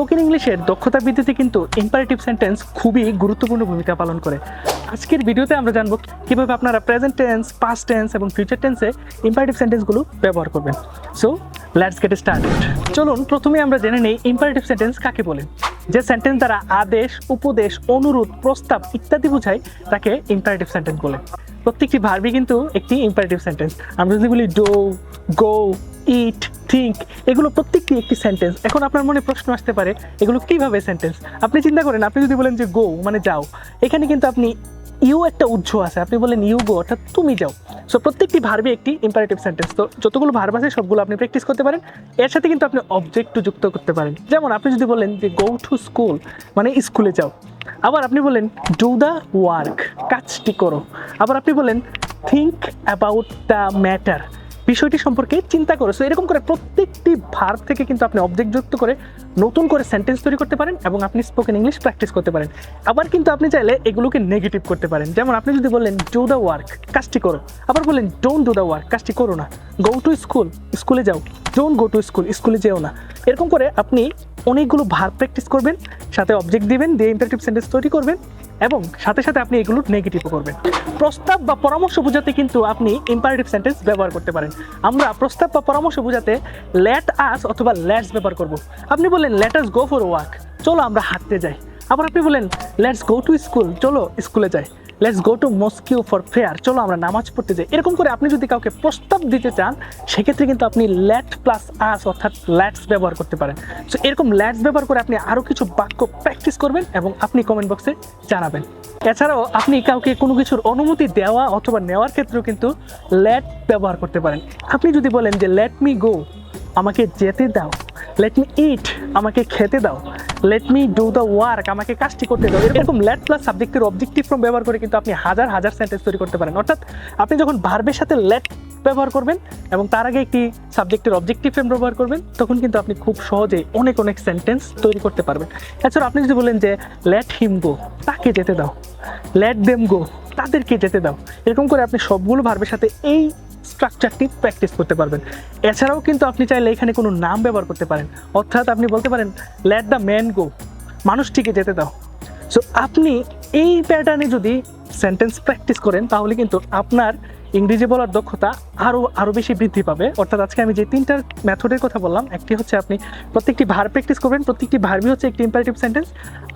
Spoken ইংলিশের দক্ষতা বৃদ্ধিতে কিন্তু ইম্পারেটিভ সেন্টেন্স খুবই গুরুত্বপূর্ণ ভূমিকা পালন করে। আজকের ভিডিওতে আমরা জানব কীভাবে আপনারা প্রেজেন্ট টেন্স পাস্ট টেন্স এবং ফিউচার টেন্সে ইম্পারেটিভ সেন্টেন্সগুলো ব্যবহার করবেন। সো লেটস গেট স্টার্টেড চলুন প্রথমে আমরা জেনে নেই ইম্পারেটিভ সেন্টেন্স কাকে বলে। যে সেন্টেন্স দ্বারা আদেশ, উপদেশ, অনুরোধ, প্রস্তাব ইত্যাদি বোঝায়, তাকে ইম্পারেটিভ সেন্টেন্স বলে। প্রত্যেকটি ভার্বই কিন্তু একটি ইম্পারেটিভ সেন্টেন্স আমরা যদি বলি ডো গো ইট থিঙ্ক এগুলো প্রত্যেকটি একটি সেন্টেন্স এখন আপনার মনে প্রশ্ন আসতে পারে, এগুলো কীভাবে সেন্টেন্স আপনি চিন্তা করেন, আপনি যদি বলেন যে গো মানে যাও, এখানে কিন্তু আপনি ইউ একটা উজ্জ্ব আছে। আপনি বলেন ইউ গো অর্থাৎ তুমি যাও। সো প্রত্যেকটি ভার্বে একটি ইম্পারেটিভ সেন্টেন্স তো যতগুলো ভার্ব আছে, সবগুলো আপনি প্র্যাকটিস করতে পারেন। এর সাথে কিন্তু আপনি অবজেক্ট যুক্ত করতে পারেন। যেমন আপনি যদি বলেন যে গো টু স্কুল মানে স্কুলে যাও। আবার আপনি বলেন ডু দ্য ওয়ার্ক কাজটি করো। আবার আপনি বলেন থিঙ্ক অ্যাবাউট দ্য ম্যাটার বিষয়টি সম্পর্কে চিন্তা করো। সো এরকম করে প্রত্যেকটি ভার্ব থেকে কিন্তু আপনি অবজেক্ট যুক্ত করে নতুন করে সেন্টেন্স তৈরি করতে পারেন এবং আপনি স্পোকেন ইংলিশ প্র্যাকটিস করতে পারেন। আবার কিন্তু আপনি চাইলে এগুলোকে নেগেটিভ করতে পারেন। যেমন আপনি যদি বলেন ডু দ্য ওয়ার্ক কাজটি করো। আবার বললেন ডোন্ট ডু দ্য ওয়ার্ক কাজটি করো না। গো টু স্কুল স্কুলে যাও। ডোন্ট গো টু স্কুল স্কুলে যেও না। এরকম করে আপনি অনেকগুলো ভার্ব প্র্যাকটিস করবেন, সাথে অবজেক্ট দিবেন, দিয়ে ইম্পারেটিভ সেন্টেন্স তৈরি করবেন। এবং সাথে সাথে আপনি এগুলো নেগেটিভও করবেন। প্রস্তাব বা পরামর্শ বোঝাতে কিন্তু আপনি ইম্পারেটিভ সেন্টেন্স ব্যবহার করতে পারেন। আমরা প্রস্তাব বা পরামর্শ বোঝাতে লেট আস অথবা লেটস ব্যবহার করব। আপনি বললেন let us go for walk চলো আমরা হাঁটতে যাই। আবার আপনি বলেন লেটস গো টু স্কুল চলো স্কুলে যাই। Let's go to mosque for fair চলো আমরা নামাজ পড়তে যাই। এরকম করে আপনি যদি কাউকে প্রস্তাব দিতে চান, সেক্ষেত্রে কিন্তু আপনি ল্যাট প্লাস আস অর্থাৎ ল্যাটস ব্যবহার করতে পারেন। সো এরকম ল্যাটস ব্যবহার করে আপনি আরও কিছু বাক্য প্র্যাকটিস করবেন এবং আপনি কমেন্ট বক্সে জানাবেন। এছাড়াও আপনি কাউকে কোনো কিছুর অনুমতি দেওয়া অথবা নেওয়ার ক্ষেত্রেও কিন্তু ল্যাট ব্যবহার করতে পারেন। আপনি যদি বলেন যে লেট মি গো আমাকে যেতে দাও। লেট মি ইট আমাকে খেতে দাও। Let me do the work আমাকে কাজটি করতে দাও। এরকম লেট প্লাস সাবজেক্টের অবজেক্টিভ ফর্ম ব্যবহার করে কিন্তু আপনি হাজার হাজার সেন্টেন্স তৈরি করতে পারেন। অর্থাৎ আপনি যখন ভার্বের সাথে লেট ব্যবহার করবেন এবং তার আগে একটি সাবজেক্টের অবজেক্টিভ ফ্রেম ব্যবহার করবেন, তখন কিন্তু আপনি খুব সহজে অনেক অনেক সেন্টেন্স তৈরি করতে পারবেন। এছাড়া আপনি যদি বলেন যে লেট হিম গো তাকে যেতে দাও। লেট দেম গো তাদেরকে যেতে দাও। এরকম করে আপনি সবগুলো ভার্বের সাথে এই স্ট্রাকচারটি প্র্যাকটিস করতে পারবেন। এছাড়াও কিন্তু আপনি চাইলে এখানে কোনো নাম ব্যবহার করতে পারেন। অর্থাৎ আপনি বলতে পারেন লেট দ্য ম্যান গো মানুষটিকে যেতে দাও। সো আপনি এই প্যাটার্নে যদি সেন্টেন্স প্র্যাকটিস করেন, তাহলে কিন্তু আপনার ইংরেজি বলার দক্ষতা আরও আরও বেশি বৃদ্ধি পাবে। অর্থাৎ আজকে আমি যে তিনটার মেথডের কথা বললাম, একটি হচ্ছে আপনি প্রত্যেকটি ভার প্র্যাকটিস করবেন, প্রত্যেকটি ভার্বই হচ্ছে একটি ইম্পারেটিভ সেন্টেন্স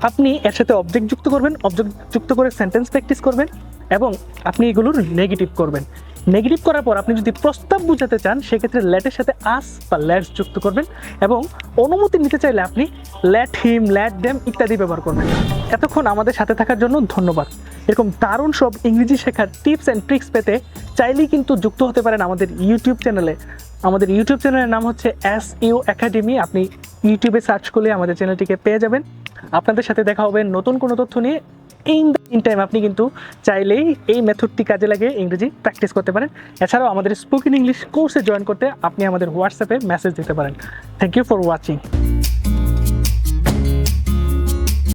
আপনি এর সাথে অবজেক্ট যুক্ত করবেন অবজেক্ট যুক্ত করে সেন্টেন্স প্র্যাকটিস করবেন, এবং আপনি এগুলোর নেগেটিভ করবেন। নেগেটিভ করার পর আপনি যদি প্রস্তাব বুঝাতে চান, সেক্ষেত্রে ল্যাটের সাথে আস বা ল্যাটস যুক্ত করবেন এবং অনুমতি নিতে চাইলে আপনি ল্যাট হিম ল্যাট ডেম ইত্যাদি ব্যবহার করবেন। এতক্ষণ আমাদের সাথে থাকার জন্য ধন্যবাদ। এরকম দারুণ সব ইংরেজি শেখার টিপস অ্যান্ড ট্রিক্স পেতে চাইলেই কিন্তু যুক্ত হতে পারেন আমাদের ইউটিউব চ্যানেলে আমাদের ইউটিউব চ্যানেলের নাম হচ্ছে এস ইউ একাডেমি আপনি ইউটিউবে সার্চ করলে আমাদের চ্যানেলটিকে পেয়ে যাবেন। আপনাদের সাথে দেখা হবে নতুন কোনো তথ্য নিয়ে। ইন দ্য ইন টাইম আপনি কিন্তু চাইলেই এই মেথডটি কাজে লাগিয়ে ইংরেজি প্র্যাকটিস করতে পারেন। এছাড়াও আমাদের স্পোকেন ইংলিশ কোর্সে জয়েন করতে আপনি আমাদের হোয়াটসঅ্যাপে মেসেজ দিতে পারেন। Thank you for watching